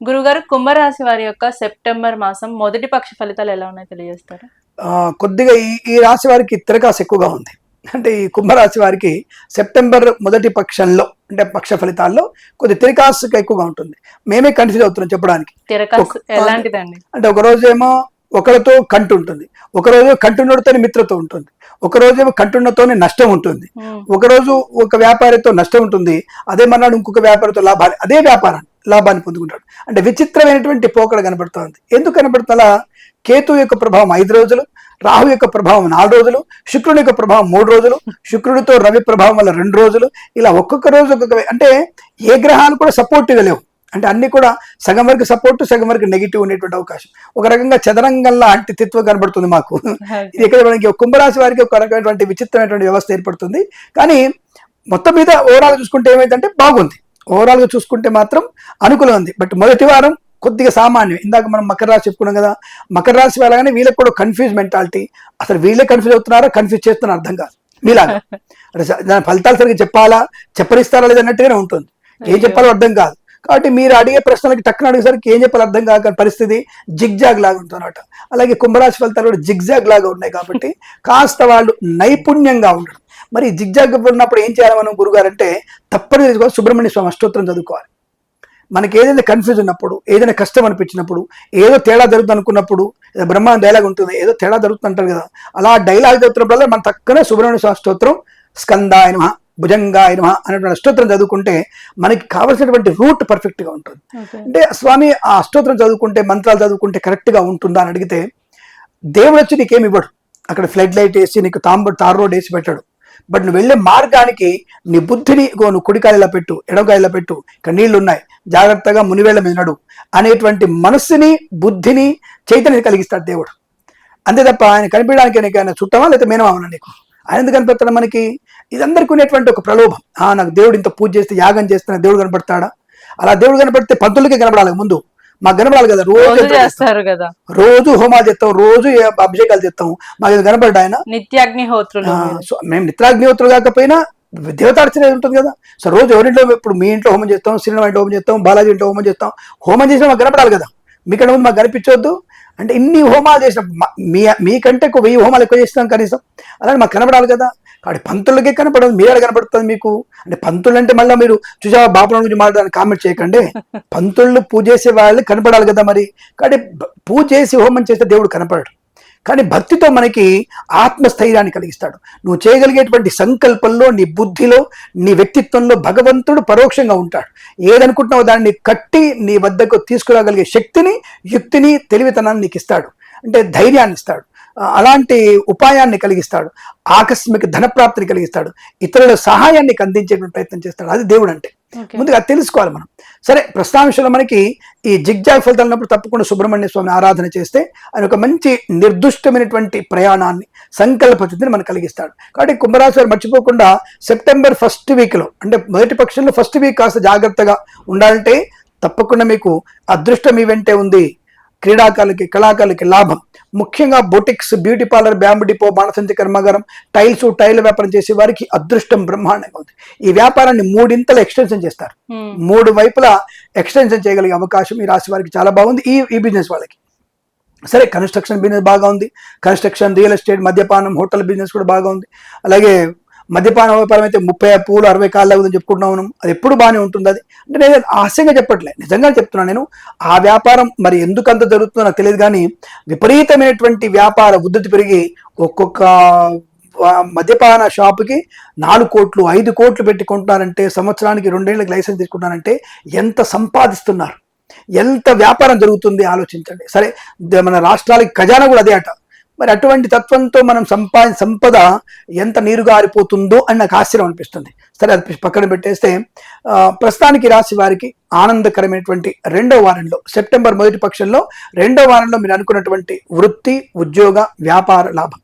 గురుగారు కుంభరాశి వారి యొక్క సెప్టెంబర్ మాసం మొదటి పక్ష ఫలితాలు ఎలా ఉన్నాయో తెలియజేస్తారా? కొద్దిగా ఈ ఈ రాశి వారికి తిరకాసు ఎక్కువగా ఉంది. అంటే ఈ కుంభరాశి వారికి సెప్టెంబర్ మొదటి పక్షంలో అంటే పక్ష ఫలితాల్లో కొద్ది తిరకాసు ఎక్కువగా ఉంటుంది. మేమే కన్ఫ్యూజ్ అవుతున్నాం చెప్పడానికి. ఎలాంటిదండి? అంటే ఒక రోజేమో ఒకరితో కంటు ఉంటుంది. ఒకరోజు కంటున్నతోనే మిత్రతో ఉంటుంది. ఒక రోజేమో కంటున్నతోనే నష్టం ఉంటుంది. ఒకరోజు ఒక వ్యాపారితో నష్టం ఉంటుంది. అదే మన్నాడు ఇంకొక వ్యాపారితో లాభాన్ని అదే వ్యాపారాన్ని లాభాన్ని పొందుకుంటాడు. అంటే విచిత్రమైనటువంటి పోకడ కనబడుతోంది ఎందుకు కనబడుతుందా కేతు యొక్క ప్రభావం ఐదు రోజులు రాహు యొక్క ప్రభావం నాలుగు రోజులు శుక్రుని యొక్క ప్రభావం మూడు రోజులు శుక్రుడితో రవి ప్రభావం వల్ల రెండు రోజులు ఇలా ఒక్కొక్క రోజు ఒక్కొక్క అంటే ఏ గ్రహాలు కూడా సపోర్ట్గా లేవు. అంటే అన్ని కూడా సగం వరకు సపోర్ట్ సగం వరకు నెగిటివ్ ఉండేటువంటి అవకాశం. ఒక రకంగా చదరంగంలా అంటి తిత్వం కనబడుతుంది మాకు. ఇది ఇక్కడ మనకి కుంభరాశి వారికి ఒక రకమైనటువంటి విచిత్రమైనటువంటి వ్యవస్థ ఏర్పడుతుంది. కానీ మొత్తం మీద ఓవరాల్ చూసుకుంటే ఏమైందంటే బాగుంది. ఓవరాల్గా చూసుకుంటే మాత్రం అనుకూలం ఉంది. బట్ మొదటి వారం కొద్దిగా సామాన్యం. ఇందాక మనం మకర రాశి చెప్పుకున్నాం కదా మకర రాశి వెళ్ళగానే వీళ్ళకి కూడా కన్ఫ్యూజ్ మెంటాలిటీ అసలు వీళ్ళే కన్ఫ్యూజ్ అవుతున్నారా కన్ఫ్యూజ్ చేస్తున్నారు అర్థం కాదు. మీలాగా. దాని ఫలితాలు సరిగ్గా చెప్పాలా చెప్పనిస్తారా లేదా అన్నట్టుగానే ఉంటుంది. ఏం చెప్పాలో అర్థం కాదు. కాబట్టి మీరు అడిగే ప్రశ్నలకి టక్కున అడిగేసరికి ఏం చెప్పాలో అర్థం కాక పరిస్థితి జిగ్జాగ్ లాగా ఉంటుందన్నమాట. అలాగే కుంభరాశి ఫలితాలు కూడా జిగ్జాగ్ లాగా ఉన్నాయి కాబట్టి కాస్త వాళ్ళు నైపుణ్యంగా ఉండడం మరి జిగ్జాగ్ ఉన్నప్పుడు ఏం చేయాలి మనం గురుగారు అంటే తప్పనిసరిగా సుబ్రహ్మణ్య స్వామి అష్టోత్తరం చదువుకోవాలి. మనకి ఏదైనా కన్ఫ్యూజ్ ఉన్నప్పుడు ఏదైనా కష్టం అనిపించినప్పుడు ఏదో తేడా జరుగుతుంది అనుకున్నప్పుడు ఏదో బ్రహ్మ డైలాగ్ ఉంటుంది ఏదో తేడా జరుగుతుంది అంటారు కదా అలా డైలాగ్ చదువుతున్నప్పుడల్లా మన తక్కనే సుబ్రహ్మణ్య స్వామి స్తోత్రం స్కందాయ నమ భుజంగాయ నమ అనేటువంటి అష్టోత్తరం చదువుకుంటే మనకి కావలసినటువంటి రూట్ పర్ఫెక్ట్గా ఉంటుంది. అంటే స్వామి ఆ అష్టోత్తరం చదువుకుంటే మంత్రాలు చదువుకుంటే కరెక్ట్గా ఉంటుందా అని అడిగితే దేవుడు వచ్చి నీకేమి ఇవ్వడు. అక్కడ ఫ్లడ్ లైట్ వేసి నీకు తాంబ తార్ రోడ్ వేసి పెట్టాడు. బట్ నువ్వు వెళ్ళే మార్గానికి నీ బుద్ధిని నువ్వు కుడికాయలా పెట్టు ఎడవకాయలా పెట్టు ఇక్కడ ఉన్నాయి జాగ్రత్తగా మునివేళ్ళ మీద నడు. అనేటువంటి మనస్సుని బుద్ధిని చైతన్యం కలిగిస్తాడు దేవుడు. అంతే తప్ప ఆయన కనిపించడానికి ఆయన చుట్టమా లేకపోతే మేనమామనా నీకు? ఆయన ఎందుకు కనిపెడతాడు మనకి? ఇదందరికీ ఉండేటువంటి ఒక ప్రలోభం. ఆ నాకు దేవుడు ఇంత పూజ చేస్తే యాగం చేస్తే దేవుడు కనపడతాడా? అలా దేవుడు కనపడితే పంతులకే కనపడాలి ముందు. మాకు కనపడాలి కదా రోజు? చేస్తారు కదా. రోజు హోమాలు చేస్తాం రోజు అభిషేకాలు చేస్తాం. మాకు కనపడ్డా ఆయన? నిత్యాగ్నిహోత్రులు. మేము నిత్రాగ్నిహోత్రులు కాకపోయినా దేవతార్చన ఉంటుంది కదా. సో రోజు ఎవరింట్లో ఇప్పుడు మీ ఇంట్లో హోమం చేస్తాం శ్రీరామ ఇంట్లో హోమం చేస్తాం బాలాజీ ఇంట్లో హోమం చేస్తాం. హోమం చేసినా మాకు కనపడాలి కదా. మీకంటే ముందు మాకు కనిపించొద్దు. అంటే ఇన్ని హోమాలు చేసిన మ- మీకంటే వెయ్యి హోమాలు ఎక్కువ చేస్తాం కనీసం. అలాగే మాకు కనపడాలి కదా. కాబట్టి పంతులకే కనపడదు మీరే కనపడుతుంది మీకు. అంటే పంతులు అంటే మళ్ళీ మీరు చూసా బాపుల గురించి మాట్లాడడానికి కామెంట్ చేయకండి. పంతుళ్ళు పూజ చేసే వాళ్ళు కనపడాలి కదా మరి. కాబట్టి పూజ చేసి హోమం చేస్తే దేవుడు కనపడడు. కానీ భక్తితో మనకి ఆత్మస్థైర్యాన్ని కలిగిస్తాడు. నువ్వు చేయగలిగేటువంటి సంకల్పంలో నీ బుద్ధిలో నీ వ్యక్తిత్వంలో భగవంతుడు పరోక్షంగా ఉంటాడు. ఏదనుకుంటున్నావు దాన్ని కట్టి నీ వద్దకు తీసుకురాగలిగే శక్తిని యుక్తిని తెలివితనాన్ని నీకు ఇస్తాడు అంటే ధైర్యాన్ని ఇస్తాడు అలాంటి ఉపాయాన్ని కలిగిస్తాడు. ఆకస్మిక ధనప్రాప్తిని కలిగిస్తాడు. ఇతరుల సహాయాన్ని అందించేటువంటి ప్రయత్నం చేస్తాడు. అది దేవుడు అంటే. ముందుగా తెలుసుకోవాలి మనం. సరే ప్రస్తాంశంలో మనకి ఈ జిగ్జాగ్ ఫలితాలు ఉన్నప్పుడు తప్పకుండా సుబ్రహ్మణ్య స్వామి ఆరాధన చేస్తే ఆయన ఒక మంచి నిర్దుష్టమైనటువంటి ప్రయాణాన్ని సంకల్ప స్థితిని మనకు కలిగిస్తాడు. కాబట్టి కుంభరాశి వారు మర్చిపోకుండా సెప్టెంబర్ ఫస్ట్ వీక్లో అంటే మొదటి పక్షంలో ఫస్ట్ వీక్ కాస్త జాగ్రత్తగా ఉండాలంటే తప్పకుండా మీకు అదృష్టం ఈ వెంటే ఉంది. క్రీడాకారులకి కళాకారులకి లాభం. ముఖ్యంగా boutiques beauty parlour bamboo depot బాణసంచి కర్మాగారం టైల్స్ టైల్ వ్యాపారం చేసే వారికి అదృష్టం బ్రహ్మాండంగా ఉంది. ఈ వ్యాపారాన్ని మూడింతలు ఎక్స్టెన్షన్ చేస్తారు. మూడు వైపులా ఎక్స్టెన్షన్ చేయగలిగే అవకాశం ఈ రాశి వారికి చాలా బాగుంది. ఈ ఈ బిజినెస్ వాళ్ళకి. సరే కన్స్ట్రక్షన్ బిజినెస్ బాగా ఉంది. కన్స్ట్రక్షన్ రియల్ ఎస్టేట్ మద్యపానం హోటల్ బిజినెస్ కూడా బాగా ఉంది. అలాగే మద్యపాన వ్యాపారం అయితే ముప్పై పూలు అరవై కాళ్ళు ఉందని చెప్పుకుంటున్నాం మనం. అది ఎప్పుడు బాగానే ఉంటుంది. అది అంటే నేను హాస్యంగా చెప్పట్లే. నిజంగా చెప్తున్నాను నేను. ఆ వ్యాపారం మరి ఎందుకు అంత జరుగుతుందో నాకు తెలియదు కానీ విపరీతమైనటువంటి వ్యాపార ఉద్ధృతి పెరిగి ఒక్కొక్క మద్యపాన షాపుకి నాలుగు కోట్లు ఐదు కోట్లు పెట్టి కొంటున్నారంటే సంవత్సరానికి రెండేళ్ళకి లైసెన్స్ తీసుకుంటున్నారంటే ఎంత సంపాదిస్తున్నారు? ఎంత వ్యాపారం జరుగుతుంది? ఆలోచించండి. సరే మన రాష్ట్రాలకి ఖజానా కూడా అదే అట. మరి అటువంటి తత్వంతో మనం సంపా సంపద ఎంత నీరుగారిపోతుందో అని నాకు ఆశ్చర్యం అనిపిస్తుంది. సరే అది పక్కన పెట్టేస్తే ప్రస్తుతానికి ఈ రాశి వారికి ఆనందకరమైనటువంటి రెండో వారంలో సెప్టెంబర్ మొదటి పక్షంలో రెండో వారంలో మీరు అనుకున్నటువంటి వృత్తి ఉద్యోగ వ్యాపార లాభం.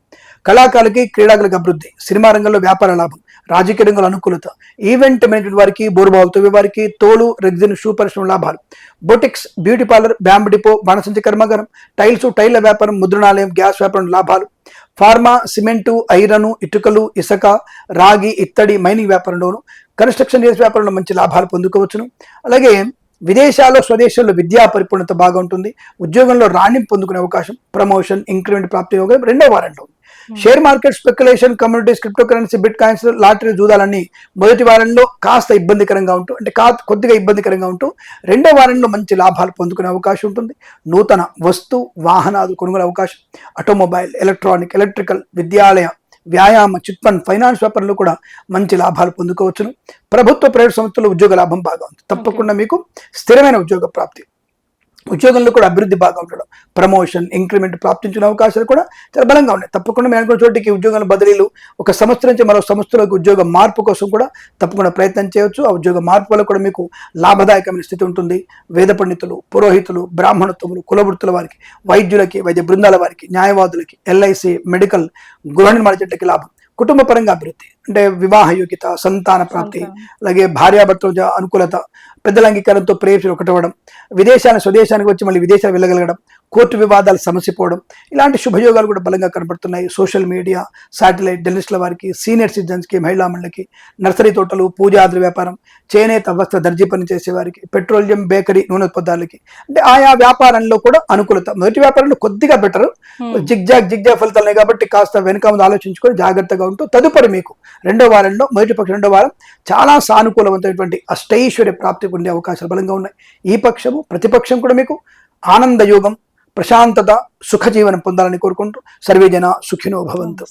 కళాకారులకి క్రీడాకులకు అభివృద్ధి సినిమా రంగంలో వ్యాపార లాభం రాజకీయ రంగంలో అనుకూలత ఈవెంట్ మేనేజ్మెంట్ వారికి బోరుబావుతో వారికి తోలు రెగ్జిన్ షూ పరిశ్రమ లాభాలు. Boutiques beauty parlour bamboo depot బాణసంచి కర్మాగారం టైల్స్ టైళ్ళ వ్యాపారం ముద్రణాలయం గ్యాస్ వ్యాపారం లాభాలు. ఫార్మా సిమెంటు ఐరను ఇటుకలు ఇసుక రాగి ఇత్తడి మైనింగ్ వ్యాపారంలోను కన్స్ట్రక్షన్ చేసే వ్యాపారంలో మంచి లాభాలు పొందుకోవచ్చును. అలాగే విదేశాల్లో స్వదేశంలో విద్యా పరిపూర్ణత బాగా ఉంటుంది ఉద్యోగంలో రాణింపు పొందుకునే అవకాశం ప్రమోషన్ ఇంక్రిమెంట్ ప్రాప్తి యోగం రెండో వారంలో. ఉంది share market speculation communities cryptocurrency bitcoins lottery జూదాలన్నీ మొదటి వారంలో కాస్త ఇబ్బందికరంగా ఉంటూ అంటే కా కొద్దిగా ఇబ్బందికరంగా ఉంటూ రెండో వారంలో మంచి లాభాలు పొందుకునే అవకాశం ఉంటుంది. నూతన వస్తు వాహనాలు కొనుగోలు అవకాశం. ఆటోమొబైల్ ఎలక్ట్రానిక్ ఎలక్ట్రికల్ విద్యాలయ వ్యాయామ చిట్ ఫండ్ ఫైనాన్స్ వ్యాపారంలో కూడా మంచి లాభాలు పొందుకోవచ్చును. ప్రభుత్వ ప్రైవేట్ సంస్థల్లో ఉద్యోగ లాభం బాగా ఉంది. తప్పకుండా మీకు స్థిరమైన ఉద్యోగ ప్రాప్తి. ఉద్యోగంలో కూడా అభివృద్ధి బాగా ఉండడం ప్రమోషన్ ఇంక్రిమెంట్ ప్రాప్తించిన అవకాశాలు కూడా చాలా బలంగా ఉన్నాయి. తప్పకుండా మేము అనుకున్న చోటికి ఉద్యోగాల బదిలీలు ఒక సంస్థ నుంచి మరో సంస్థలోకి ఉద్యోగ మార్పు కోసం కూడా తప్పకుండా ప్రయత్నం చేయవచ్చు. ఆ ఉద్యోగ మార్పు వల్ల కూడా మీకు లాభదాయకమైన స్థితి ఉంటుంది. వేద పండితులు పురోహితులు బ్రాహ్మణత్వములు కులవృత్తుల వారికి వైద్యులకి వైద్య బృందాల వారికి న్యాయవాదులకి ఎల్ఐసి మెడికల్ గృహ నిర్మాణ జట్టుకి లాభం. కుటుంబ పరంగా అభివృద్ధి. అంటే వివాహ యోగ్యత సంతాన ప్రాప్తి అలాగే భార్యాభర్తల అనుకూలత పెద్దల అంగీకారంతో ప్రేయసి ఒకటవడం విదేశాల స్వదేశానికి వచ్చి మళ్ళీ విదేశాలు వెళ్ళగలగడం కోర్టు వివాదాలు సమసిపోవడం ఇలాంటి శుభయోగాలు కూడా బలంగా కనబడుతున్నాయి. సోషల్ మీడియా శాటిలైట్ జర్నలిస్టుల వారికి సీనియర్ సిటిజన్స్కి మహిళా మండలికి నర్సరీ తోటలు పూజాద్రి వ్యాపారం చేనేత వస్త్ర దర్జీ పని చేసే వారికి పెట్రోలియం బేకరీ నూనె ఉత్పత్తులకి అంటే ఆయా వ్యాపారంలో కూడా అనుకూలత. మొదటి వ్యాపారంలో కొద్దిగా బెటర్. జిగ్జాగ్ జిగ్జాగ్ ఫలితాలే కాబట్టి కాస్త వెనుక ముందు ఆలోచించుకొని జాగ్రత్తగా ఉంటూ తదుపరి మీకు రెండో వారంలో మొదటి పక్షం రెండో వారం చాలా సానుకూలవంతమైనటువంటి అష్టైశ్వర్య ప్రాప్తికి ఉండే అవకాశాలు బలంగా ఉన్నాయి. ఈ పక్షము ప్రతిపక్షం కూడా మీకు ఆనందయోగం ప్రశాంతత సుఖజీవనం పొందాలని కోరుకుంటూ సర్వే జన సుఖినో భవంతు.